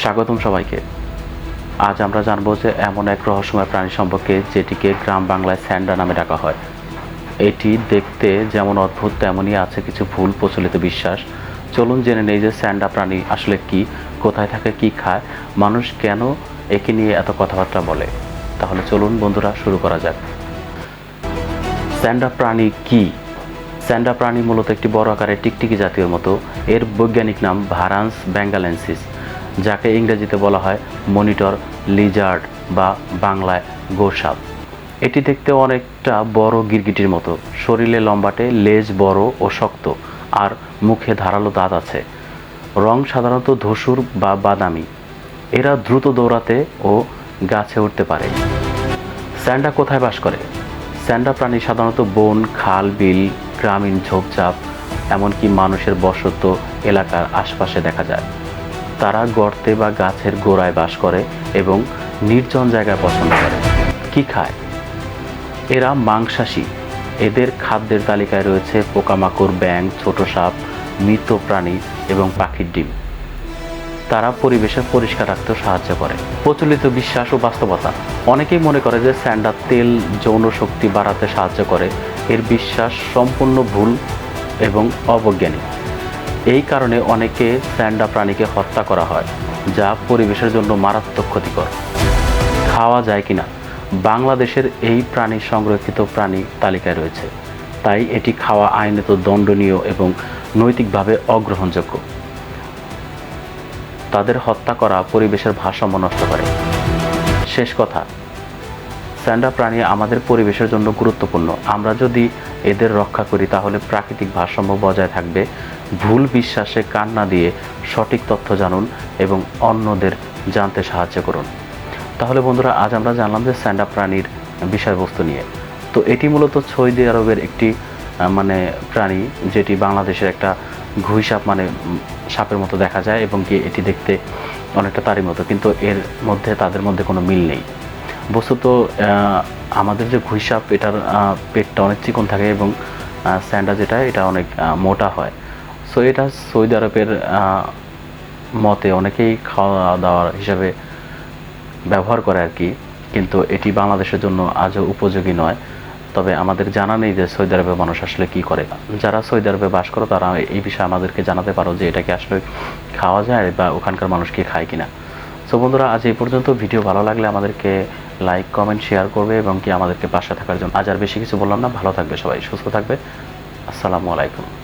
স্বাগতম সবাইকে। আজ আমরা জানব যে এমন এক রহস্যময় প্রাণী সম্পর্কে যেটিকে গ্রাম বাংলায় স্যান্ডা নামে ডাকা হয়। এটি দেখতে যেমন অদ্ভুত, তেমনই আছে কিছু ভুল প্রচলিত বিশ্বাস। চলুন জেনে নেই যে স্যান্ডা প্রাণী আসলে কি, কোথায় থাকে, কি খায়, মানুষ কেন একে নিয়ে এত কথাবার্তা বলে। তাহলে চলুন বন্ধুরা শুরু করা যাক। স্যান্ডা প্রাণী কি? স্যান্ডা প্রাণী মূলত একটি বড় আকারের টিকটিকি জাতীয় মতো। এর বৈজ্ঞানিক নাম ভারান্স ব্যাঙ্গালেন্সিস। যাকে ইংরেজিতে বলা হয় মনিটর, লিজার্ড বা বাংলায় গোসাপ। এটি দেখতে অনেকটা বড় গিরগিটির মতো। শরীরে লম্বাটে, লেজ বড় ও শক্ত, আর মুখে ধারালো দাঁত আছে। রং সাধারণত ধসুর বা বাদামি। এরা দ্রুত দৌড়াতে ও গাছে উঠতে পারে। স্যান্ডা কোথায় বাস করে? স্যান্ডা প্রাণী সাধারণত বন, খাল, বিল, গ্রামীণ ঝোপঝাপ, এমনকি মানুষের বসত এলাকার আশপাশে দেখা যায়। তারা গর্তে বা গাছের গোড়ায় বাস করে এবং নির্জন জায়গায় পছন্দ করে। কি খায়? এরা মাংসাশী। এদের খাদ্যের তালিকায় রয়েছে পোকামাকড়, ব্যাঙ, ছোট সাপ, মৃত প্রাণী এবং পাখির ডিম। তারা পরিবেশের পরিষ্কার রাখতেও সাহায্য করে। প্রচলিত বিশ্বাস ও বাস্তবতা। অনেকেই মনে করে যে স্যান্ডার তেল যৌন শক্তি বাড়াতে সাহায্য করে। এর বিশ্বাস সম্পূর্ণ ভুল এবং অবৈজ্ঞানিক এই কারণে অনেকে স্যান্ডা প্রাণীকে হত্যা করা হয়, যা পরিবেশের জন্য মারাত্মক ক্ষতিকর। খাওয়া যায় কিনা? বাংলাদেশের এই প্রাণী সংরক্ষিত প্রাণী তালিকায় রয়েছে। তাই এটি খাওয়া আইনত দণ্ডনীয় এবং নৈতিকভাবে অগ্রহণযোগ্য। তাদের হত্যা করা পরিবেশের ভারসাম্য নষ্ট করে। শেষ কথা স্যান্ডা প্রাণী আমাদের পরিবেশের জন্য গুরুত্বপূর্ণ। আমরা যদি এদের রক্ষা করি, তাহলে প্রাকৃতিক ভারসাম্য বজায় থাকবে। ভুল বিশ্বাসে কান না দিয়ে সঠিক তথ্য জানুন এবং অন্যদের জানতে সাহায্য করুন। তাহলে বন্ধুরা, আজ আমরা জানলাম যে স্যান্ডা প্রাণীর বিষয়বস্তু নিয়ে। তো এটি মূলত সৌদি আরবের একটি মানে প্রাণী, যেটি বাংলাদেশের একটা ঘুই সাপ মানে সাপের মতো দেখা যায় এবং কি এটি দেখতে অনেকটা তারই মতো। কিন্তু এর মধ্যে, তাদের মধ্যে কোনো মিল নেই। বস্তুত আমাদের যে ঘুই সাপ এটার পেটটা অনেক চিকন থাকে এবং স্যান্ডা যেটা, এটা অনেক মোটা হয়। সো এটা সৌদি আরবের মতে অনেকেই খাওয়া দাওয়ার হিসাবে ব্যবহার করে আর কি। কিন্তু এটি বাংলাদেশের জন্য আজও উপযোগী নয়। তবে আমাদের জানা নেই যে সৌদি আরবের মানুষ আসলে কি করে। যারা সৌদি আরবে বাস করো, তারা এই বিষয়ে আমাদেরকে জানাতে পারো যে এটাকে আসলে খাওয়া যায় বা ওখানকার মানুষ কি খায় কিনা। সো বন্ধুরা, আজ এই পর্যন্ত। ভিডিও ভালো লাগলে আমাদেরকে লাইক কমেন্ট শেয়ার করবে এবং কি আমাদেরকে পাশে থাকার জন্য। আজ আর বেশি কিছু বললাম না, ভালো থাকবে সবাই, সুস্থ থাকবে। আসসালামু আলাইকুম।